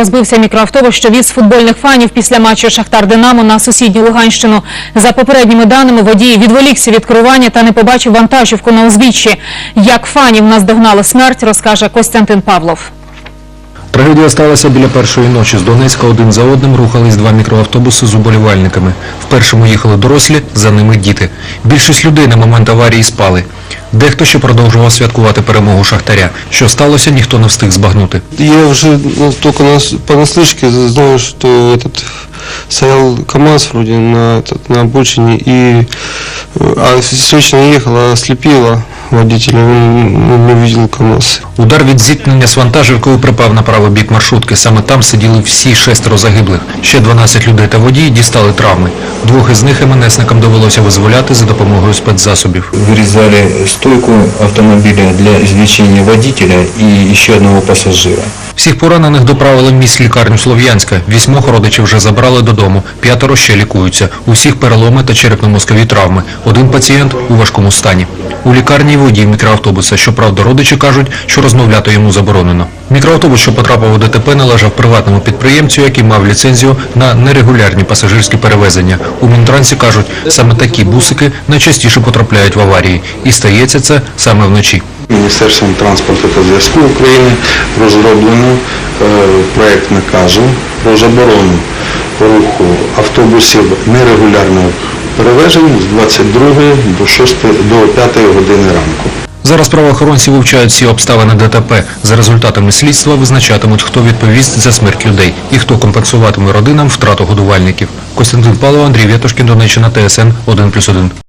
розбився мікроавтобус, що віз футбольних фанів після матчу Шахтар Динамо на сусідню Луганщину. За попередніми даними, водій відволікся від керування та не побачив вантажівку на узбіччі. Як фанів наздогнала смерть, розкаже Костянтин Павлов. Трагедія сталася біля першої ночі. З Донецька один за одним рухались два мікроавтобуси з уболівальниками. В першому їхали дорослі, за ними діти. Більшість людей на момент аварії спали. Дехто ще продовжував святкувати перемогу Шахтаря. Що сталося, ніхто не встиг збагнути. Я уже ну, только на, понаслышке знаю, что этот стоял КАМАЗ вроде на, этот, на обочине, и э, а встречная ехала, ослепила водителя, он ну, не видел КАМАЗ. Удар від зіткнення з вантажівкою припав на правий бік маршрутки. Саме там сиділи всі шестеро загиблих. Ще 12 людей та водії дістали травми. Двох із них МНСникам довелося визволяти за допомогою спецзасобів. вырезали стойку автомобиля для извлечения водителя и еще одного пассажира. Всіх поранених доправили в міськ лікарню Слов'янська. Вісьмох родичів вже забрали додому, п'ятеро ще лікуються. Усіх переломи та черепно-мозкові травми. Один пацієнт у важкому стані. У лікарні водій мікроавтобуса. Щоправда, родичі кажуть, що розмовляти йому заборонено. Мікроавтобус, що потрапив у ДТП, належав приватному підприємцю, який мав ліцензію на нерегулярні пасажирські перевезення. У Мінтрансі кажуть, саме такі бусики найчастіше потрапляють в аварії. І стається це саме вночі. Міністерством транспорту та зв'язку України розроблено е, проект наказу про заборону руху автобусів нерегулярного перевезення з 22 до 6 до 5 години ранку. Зараз правоохоронці вивчають всі обставини ДТП. За результатами слідства визначатимуть, хто відповість за смерть людей і хто компенсуватиме родинам втрату годувальників. Костянтин Павло, Андрій Вєтошкін, Донеччина, ТСН 1+,1.